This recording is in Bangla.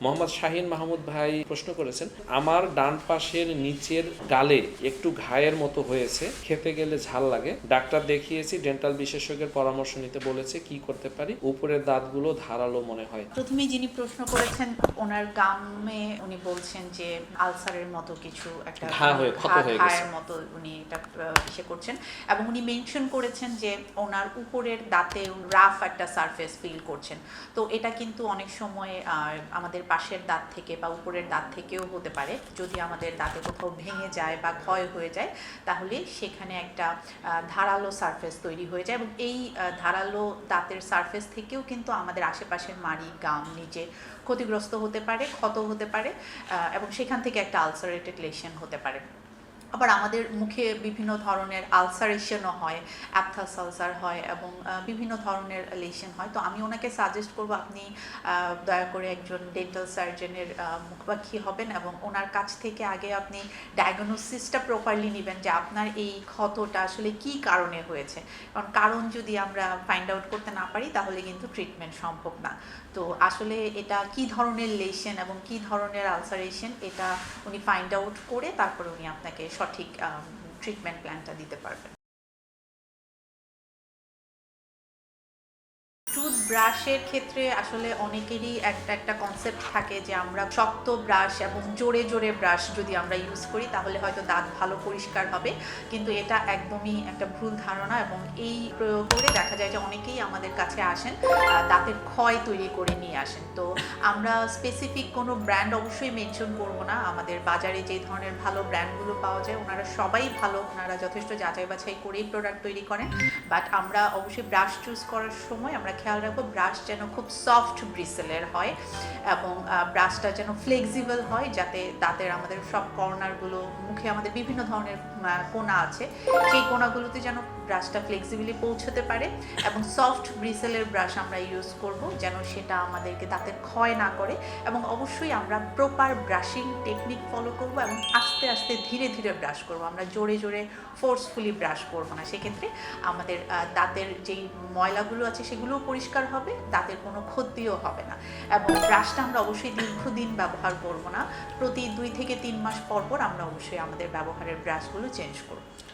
মোহাম্মদ শাহিন মাহমুদ ভাই প্রশ্ন করেছেন আমার ডান পাশের নিচের গালে একটু ঘায়ের মতো হয়েছে খেতে গেলে ঝাল লাগে। ডাক্তার দেখিয়েছি ডেন্টাল বিশেষজ্ঞের পরামর্শ নিতে বলেছে কি করতে পারি? উপরের দাঁতগুলো ধারালো মনে হয়। প্রথমেই যিনি প্রশ্ন করেছেন ওনার গামে উনি বলছেন যে আলসারের মতো কিছু একটা ঘা হয়ে- ক্ষত হয়ে গেছে। মতো উনি এটা ইসে করছেন। এবং উনি মেনশন করেছেন যে ওনার উপরের দাঁতে রাফ একটা সারফেস ফিল করছেন। তো এটা কিন্তু অনেক সময় আহ, আমাদের পাশের দাঁত থেকে বা উপরের দাঁত থেকেও হতে পারে। যদি আমাদের দাঁতে কোথাও ভেঙে যায় বা ক্ষয় হয়ে যায়, তাহলে সেখানে একটা ধারালো সারফেস তৈরি হয়ে যায় এবং এই ধারালো দাঁতের সারফেস থেকেও কিন্তু আমাদের আশেপাশের মাড়ি, গাম, নিচে ক্ষতিগ্রস্ত হতে পারে, ক্ষত হতে পারে এবং সেখান থেকে একটা আলসারেটেড লেশন হতে পারে। আবার আমাদের মুখে বিভিন্ন ধরনের আলসারেশনও হয় অ্যাপথাস আলসার হয় এবং বিভিন্ন ধরনের লেশন হয়। তো আমি ওনাকে সাজেস্ট করব আপনি দয়া করে একজন ডেন্টাল সার্জনের মুখপাখি হবেন এবং ওনার কাছ থেকে আগে আপনি ডায়াগনোসিসটা প্রপারলি নেবেন যে আপনার এই ক্ষতটা আসলে কি কারণে হয়েছে। কারণ কারণ যদি আমরা ফাইন্ড আউট করতে না পারি, তাহলে কিন্তু ট্রিটমেন্ট সম্ভব না। তো আসলে এটা কি ধরনের লেশন এবং কি ধরনের আলসারেশন এটা উনি ফাইন্ড আউট করে তারপরে উনি আপনাকে সঠিক ট্রিটমেন্ট প্ল্যানটা দিতে পারবেন। টুথ ব্রাশের ক্ষেত্রে আসলে অনেকেরই একটা একটা কনসেপ্ট থাকে যে আমরা শক্ত ব্রাশ এবং জোরে জোরে ব্রাশ যদি আমরা ইউজ করি, তাহলে হয়তো দাঁত ভালো পরিষ্কার হবে। কিন্তু এটা একদমই একটা ভুল ধারণা এবং এই প্রয়োগ করে দেখা যায় যে অনেকেই আমাদের কাছে আসেন দাঁতের ক্ষয় তৈরি করে নিয়ে আসেন। তো আমরা স্পেসিফিক কোনো ব্র্যান্ড অবশ্যই মেনশন করব না। আমাদের বাজারে যে ধরনের ভালো ব্র্যান্ডগুলো পাওয়া যায়, ওনারা সবাই ভালো, ওনারা যথেষ্ট যাচাই বাছাই করেই প্রোডাক্ট তৈরি করেন। বাট আমরা অবশ্যই ব্রাশ চুজ করার সময় আমরা খেয়াল রাখব ব্রাশ যেন খুব সফট ব্রিসেলের হয় এবং ব্রাশটা যেন ফ্লেক্সিবল হয় যাতে দাঁতের আমাদের সব কর্নারগুলো মুখে আমাদের বিভিন্ন ধরনের কোনা আছে, সেই কোনাগুলোতে যেন ব্রাশটা ফ্লেক্সিবিলি পৌঁছতে পারে এবং সফট ব্রিসেলের ব্রাশ আমরা ইউজ করব যেন সেটা আমাদেরকে দাঁতের ক্ষয় না করে এবং অবশ্যই আমরা প্রপার ব্রাশিং টেকনিক ফলো করব এবং আস্তে আস্তে ধীরে ধীরে ব্রাশ করব। আমরা জোরে জোরে ফোর্সফুলি ব্রাশ করব না। সেক্ষেত্রে আমাদের দাঁতের যেই ময়লাগুলো আছে সেগুলোও পরিষ্কার হবে দাঁতের কোনো ক্ষতিও হবে না। এবং ব্রাশটা আমরা অবশ্যই দীর্ঘদিন ব্যবহার করব না। প্রতি দুই থেকে তিন মাস পর পর আমরা অবশ্যই আমাদের ব্যবহারের ব্রাশগুলো চেঞ্জ করব।